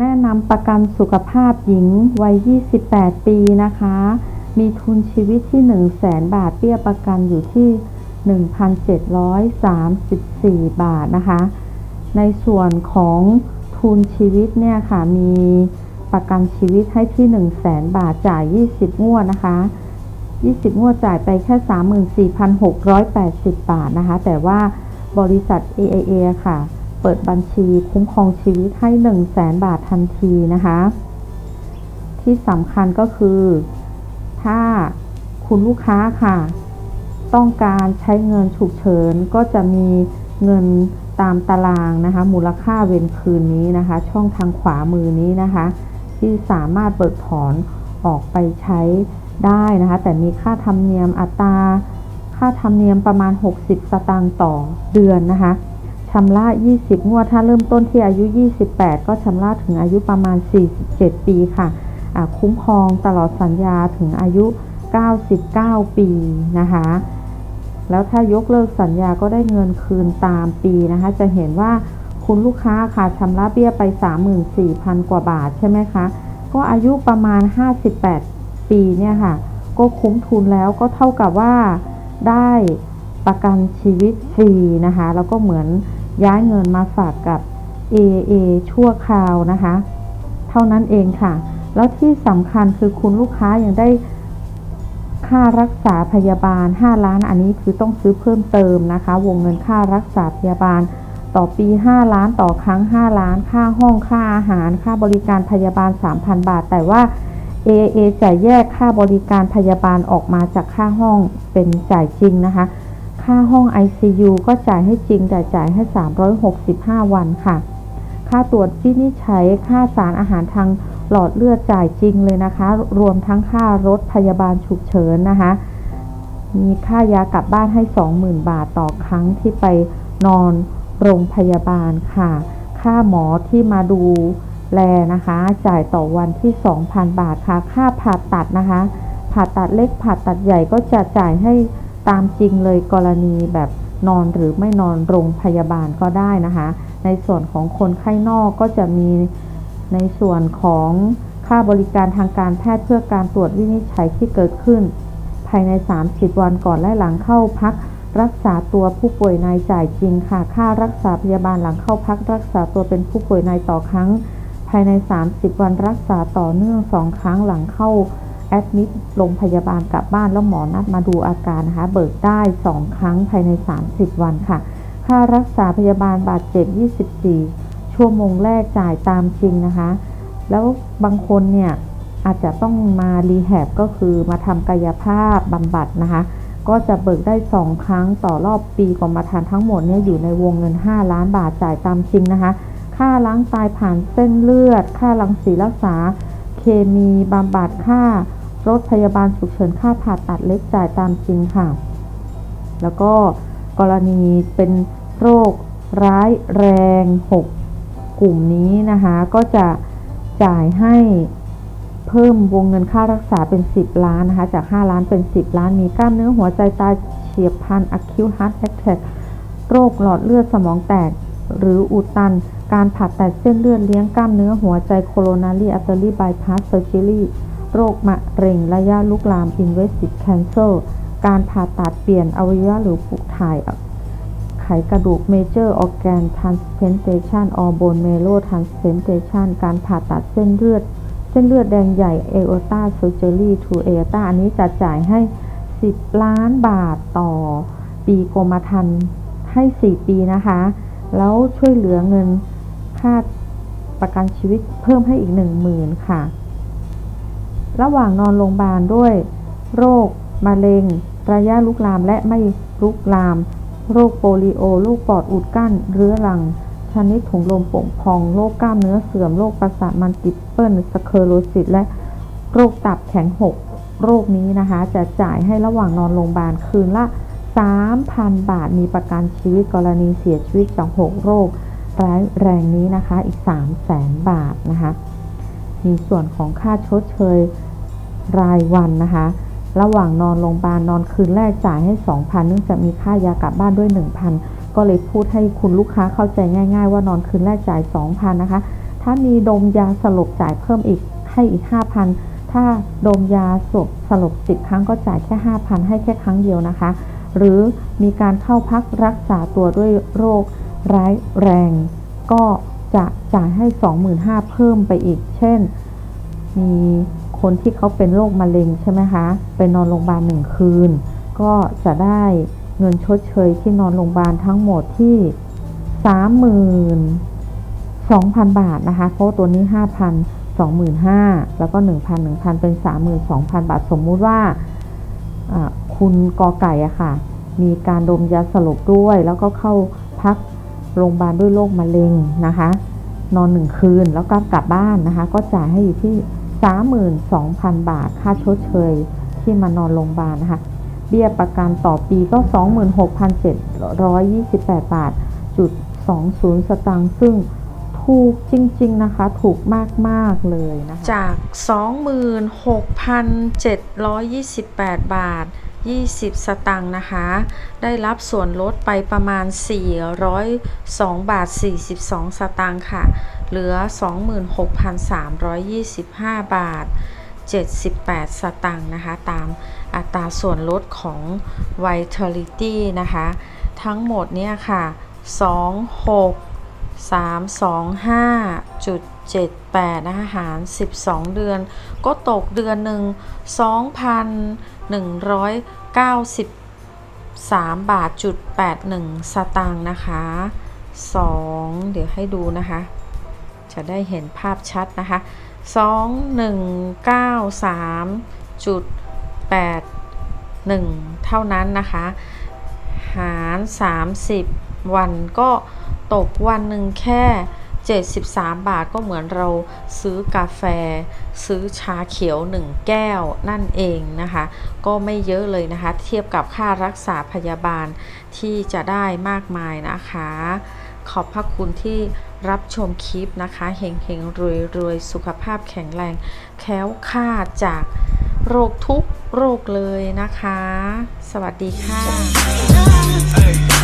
แนะนำประกันสุขภาพหญิงวัย 28 ปีนะคะ มีทุนชีวิตที่ 1 0 0 0 0แบาทเบี้ยประกันอยู่ที่ 1,734 บาทนะคะ ในส่วนของทุนชีวิตเนี่ยค่ะ มีประกันชีวิตให้ที่ 1 0 0 0 0แบาทจ่าย 20 งวดนะคะ 20 งวดจ่ายไปแค่ 34,680 บาทนะคะ แต่ว่าบริษัท AIA ค่ะ ปิดบัญชีคุ้มครองชีวิตให้1 0 0 0 0แบาททันทีนะคะ ที่สำคัญก็คือ ถ้าคุณลูกค้าค่ะ ต้องการใช้เงินฉุกเฉินก็จะมีเงินตามตารางนะคะ มูลค่าเวนคืนนี้นะคะ ช่องทางขวามือนี้นะคะ ที่สามารถเบิกถอนออกไปใช้ได้นะคะ แต่มีค่าธรรมเนียมอัตราค่าธรรมเนียมประมาณ 60 สตางค์ต่อเดือนนะคะ ชำระ20 งวด ถ้าเริ่มต้นที่อายุ 28 ก็ชำระถึงอายุประมาณ 47 ปีค่ะะคุ้มครองตลอดสัญญาถึงอายุ 99 ปีนะคะ แล้วถ้ายกเลิกสัญญาก็ได้เงินคืนตามปีนะคะ จะเห็นว่าคุณลูกค้าค่ะชำระเบี้ยไป 34,000 กว่าบาทใช่ไหมคะ ก็อายุประมาณ 58 ปีเนี่ยค่ะ ก็คุ้มทุนแล้วก็เท่ากับว่าได้ประกันชีวิตฟรีนะคะ แล้วก็เหมือน ย้ายเงินมาฝากกับ AA ชั่วคราวนะคะ เท่านั้นเองค่ะ แล้วที่สำคัญคือคุณลูกค้ายังได้ค่ารักษาพยาบาล 5 ล้านอันนี้คือต้องซื้อเพิ่มเติมนะคะ วงเงินค่ารักษาพยาบาล ต่อปี 5 ล้านต่อครั้ง 5 ล้าน ค่าห้องค่าอาหาร ค่าบริการพยาบาล 3,000 บาท แต่ว่า AA จะแยกค่าบริการพยาบาลออกมาจากค่าห้องเป็นจ่ายจริงนะคะ ค่าห้อง ICU ก็จ่ายให้จริงแต่จ่ายให้ 365 วันค่ะ ค่าตรวจวินิจฉัยค่าสารอาหารทางหลอดเลือดจ่ายจริงเลยนะคะ รวมทั้งค่ารถพยาบาลฉุกเฉินนะคะ มีค่ายากลับบ้านให้ 20,000 บาทต่อครั้งที่ไปนอนโรงพยาบาลค่ะ ค่าหมอที่มาดูแลนะคะ จ่ายต่อวันที่ 2,000 บาทค่ะ ค่าผ่าตัดนะคะ ผ่าตัดเล็กผ่าตัดใหญ่ก็จะจ่ายให้ ตามจริงเลยกรณีแบบนอนหรือไม่นอนโรงพยาบาลก็ได้นะคะ ในส่วนของคนไข้นอกก็จะมีในส่วนของค่าบริการทางการแพทย์เพื่อการตรวจวินิจฉัยที่เกิดขึ้น ภายใน 30 วันก่อนและหลังเข้าพักรักษาตัวผู้ป่วยในจ่ายจริงค่ะ ค่ารักษาพยาบาลหลังเข้าพักรักษาตัวเป็นผู้ป่วยในต่อครั้ง ภายใน 30 วันรักษาต่อเนื่อง 2 ครั้งหลังเข้า แอดมิดโรงพยาบาลกลับบ้านแล้วหมอนัดมาดูอาการนะคะ เบิกได้ 2 ครั้งภายใน 30 วันค่ะ ค่ารักษาพยาบาลบาดเจ็บ 24 ชั่วโมงแรกจ่ายตามจริงนะคะ แล้วบางคนเนี่ยอาจจะต้องมารีแฮบก็คือมาทำกายภาพบำบัดนะคะ ก็จะเบิกได้ 2 ครั้งต่อรอบปีกรมธรรม์ทั้งหมดเนี่ยอยู่ในวงเงิน 5 ล้านบาทจ่ายตามจริงนะคะ ค่าล้างตายผ่านเส้นเลือด ค่ารังสีรักษา เคมีบำบัดค่า รถพยาบาลฉุกเฉินค่าผ่าตัดเล็กจ่ายตามจริงค่ะ แล้วก็กรณีเป็นโรคร้ายแรง 6 กลุ่มนี้นะคะ ก็จะจ่ายให้เพิ่มวงเงินค่ารักษาเป็น 10 ล้านนะคะ จาก 5 ล้านเป็น 10 ล้าน มีกล้ามเนื้อหัวใจตายเฉียบพลัน acute heart attack โรคหลอดเลือดสมองแตก หรืออุดตัน การผ่าตัดเส้นเลือดเลี้ยงกล้ามเนื้อหัวใจ coronary artery bypass surgery โรคมะเร็งระยะลุกลาม invasive cancer การผ่าตัดเปลี่ยนอวัยวะหรือปลูกถ่ายไขกระดูก major organ transplantation or bone marrow transplantation การผ่าตัดเส้นเลือด เส้นเลือดแดงใหญ่ aorta surgery to aorta อันนี้จะจ่ายให้ 10 ล้านบาทต่อปีกรมธรรม์ให้ 4 ปีนะคะ แล้วช่วยเหลือเงินค่าประกันชีวิตเพิ่มให้อีก 10,000 ค่ะ ระหว่างนอนโรงพยาบาลด้วย โรคมะเร็ง ระยะลุกลามและไม่ลุกลาม โรคโปลิโอ โรคปอดอุดกั้น เรื้อรัง ชนิดถุงลมโป่งพอง โรคกล้ามเนื้อเสื่อม โรคประสาทมันติเปิลสเคอโรซิสและโรคตับแข็งหกโรคนี้นะคะจะจ่ายให้ระหว่างนอนโรงพยาบาลคืนละ 3,000 บาทมีประกันชีวิตกรณีเสียชีวิตจาก6โรคร้ายแรงนี้นะคะอีก 3 0 0แสนบาทนะคะ มีส่วนของค่าชดเชย รายวันนะคะ ระหว่างนอนโรงพยาบาลนอนคืนแรกจ่ายให้ 2,000 เนื่องจากมีค่ายากลับบ้านด้วย 1,000 ก็เลยพูดให้คุณลูกค้าเข้าใจง่าย ๆ ว่านอนคืนแรกจ่าย 2,000 นะคะ ถ้ามีดมยาสลบจ่ายเพิ่มอีกให้อีก 5,000 ถ้าดมยาสลบสลบ 10 ครั้งก็จ่ายแค่ 5,000 ให้แค่ครั้งเดียวนะคะ หรือมีการเข้าพักรักษาตัวด้วยโรคร้ายแรง ก็จะจ่ายให้ 25,000 เพิ่มไปอีก เช่น มี คนที่เขาเป็นโรคมะเร็งใช่ไหมคะไปนอนโรงพยาบาลหนึ่งคืน ก็จะได้เงินชดเชยที่นอนโรงพยาบาลทั้งหมดที่32,000บาทนะคะเพราะตัว่าตันี้5,000 25,000แล้วก็1,000 1,000เป็น32,000บาทสมมุติว่าอ่าคุณกอไก่อะค่ะ มีการดมยาสลบด้วย แล้วก็เข้าพักโรงพยาบาลด้วยโรคมะเร็งนะคะ นอนหนึ่งคืนแล้วก็กลับบ้านนะคะ ก็จ่ายให้อยู่ที่ 32,000 บาท ค่าชดเชยที่มานอนโรงพยาบาลนะคะ เบี้ยประกันต่อปีก็ 26,728 บาทจุด20 สตางค์ซึ่งถูกจริง ๆ นะคะ ถูกมาก ๆ เลยนะคะ จาก 26,728 บาท 20 สตางค์นะคะ ได้รับส่วนลดไปประมาณ 402 บาท 42 สตางค์ค่ะ เหลือ 26,325 บาท 78 สตางค์นะคะ ตามอัตราส่วนลดของ Vitality นะคะ ทั้งหมดเนี่ยค่ะ 26 7 8นะคะหาร 12 เดือน ก็ตกเดือนหนึ่ง2,193 บาทจุด81 สตางค์นะคะ 2 เดี๋ยวให้ดูนะคะ จะได้เห็นภาพชัดนะคะ 2193จุด81 เท่านั้นนะคะ หาร 30 วันก็ตกวันหนึ่งแค่ 73 บาทก็เหมือนเราซื้อกาแฟ ซื้อชาเขียว 1 แก้วนั่นเองนะคะ ก็ไม่เยอะเลยนะคะ เทียบกับค่ารักษาพยาบาลที่จะได้มากมายนะคะ ขอบพระคุณที่รับชมคลิปนะคะเฮงเฮงรวยรวยสุขภาพแข็งแรง แค้วคลาจากโรคทุกโรคเลยนะคะ สวัสดีค่ะ